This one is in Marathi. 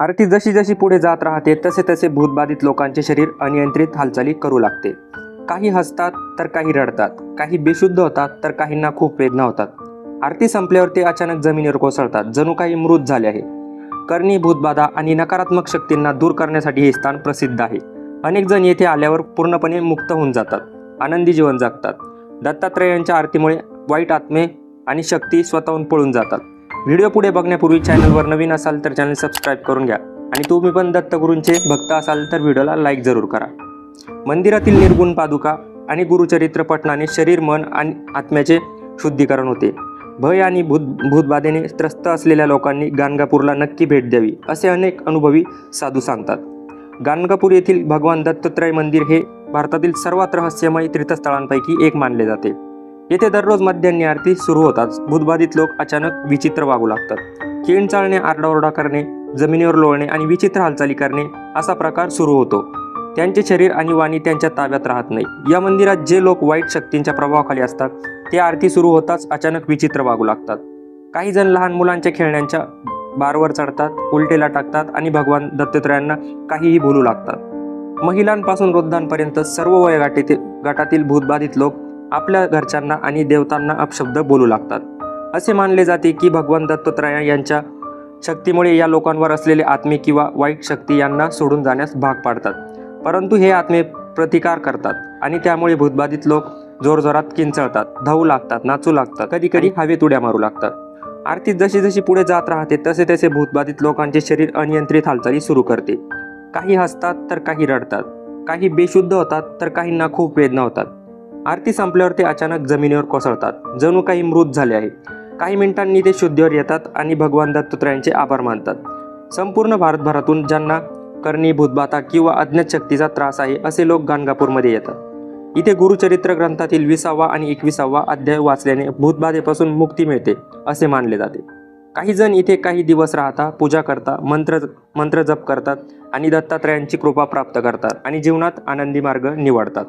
आरती जशी जशी पुढे जात राहते तसे तसे भूतबाधित लोकांचे शरीर अनियंत्रित हालचाली करू लागते. काही हसतात तर काही रडतात. काही बेशुद्ध होतात तर काहींना खूप वेदना होतात. आरती संपल्यावर ते अचानक जमिनीवर कोसळतात. जणू काही मृत झाले आहे. करणी भूतबाधा आणि नकारात्मक शक्तींना दूर करण्यासाठी हे स्थान प्रसिद्ध आहे. अनेक जण येथे आल्यावर पूर्णपणे मुक्त होऊन जातात. आनंदी जीवन जगतात. दत्तात्रयांच्या आरतीमुळे वाईट आत्मे आणि शक्ती स्वतःहून पळून जातात. व्हिडिओ पुढे बघण्यापूर्वी चॅनलवर नवीन असाल तर चॅनल सबस्क्राईब करून घ्या. आणि तुम्ही पण दत्तगुरूंचे भक्त असाल तर व्हिडिओला लाईक जरूर करा. मंदिरातील निर्गुण पादुका आणि गुरुचरित्र पठणाने शरीर मन आणि आत्म्याचे शुद्धीकरण होते. भय आणि भूत भूतबाधेने त्रस्त असलेल्या लोकांनी गाणगापूरला नक्की भेट द्यावी असे अनेक अनुभवी साधू सांगतात. गाणगापूर येथील भगवान दत्तत्रय मंदिर हे भारतातील सर्वात रहस्यमय तीर्थस्थळांपैकी एक मानले जाते. येथे दररोज मध्यान्ह आरती सुरू होताच. भूतबाधित लोक अचानक विचित्र वागू लागतात. खिण चालणे आरडाओरडा करणे जमिनीवर लोळणे आणि विचित्र हालचाली करणे असा प्रकार सुरू होतो. त्यांचे शरीर आणि वाणी त्यांच्या ताब्यात राहत नाही. या मंदिरात जे लोक वाईट शक्तींच्या प्रभावाखाली असतात ते आरती सुरू होताच अचानक विचित्र वागू लागतात. काही जण लहान मुलांच्या खेळण्यांच्या बारवर चढतात उलटेला टाकतात आणि भगवान दत्तात्रयांना काहीही बोलू लागतात. महिलांपासून वृद्धांपर्यंत सर्व वयोगाटीतील गटातील भूतबाधित लोक आपल्या घरच्यांना आणि देवतांना अपशब्द बोलू लागतात. असे मानले जाते की भगवान दत्तात्रय यांच्या शक्तीमुळे या लोकांवर असलेले आत्मे किंवा वाईट शक्ती यांना सोडून जाण्यास भाग पाडतात. परंतु हे आत्मे प्रतिकार करतात आणि त्यामुळे भूतबाधित लोक जोरजोरात किंचळतात धावू लागतात नाचू लागतात कधी कधी हवेत उड्या मारू लागतात. आरती जशी जशी पुढे जात राहते तसे तसे भूतबाधित लोकांचे शरीर अनियंत्रित हालचाली सुरू करते. काही हसतात तर काही रडतात. काही बेशुद्ध होतात तर काहींना खूप वेदना होतात. आरती संपल्यावर ते अचानक जमिनीवर कोसळतात. जणू काही मृत झाले आहे काही मिनिटांनी ते शुद्धीवर येतात आणि भगवान दत्तात्रयांचे आभार मानतात. संपूर्ण भारतभरातून ज्यांना करणी भूतबाता किंवा अज्ञात शक्तीचा त्रास आहे असे लोक गाणगापूरमध्ये येतात. इथे गुरुचरित्र ग्रंथातील विसावा आणि एकविसावा अध्याय वाचल्याने भूतबाधेपासून मुक्ती मिळते असे मानले जाते. काही जण इथे काही दिवस राहता पूजा करता मंत्र मंत्र जप करतात आणि दत्तात्रयांची कृपा प्राप्त करतात आणि जीवनात आनंदी मार्ग निवडतात.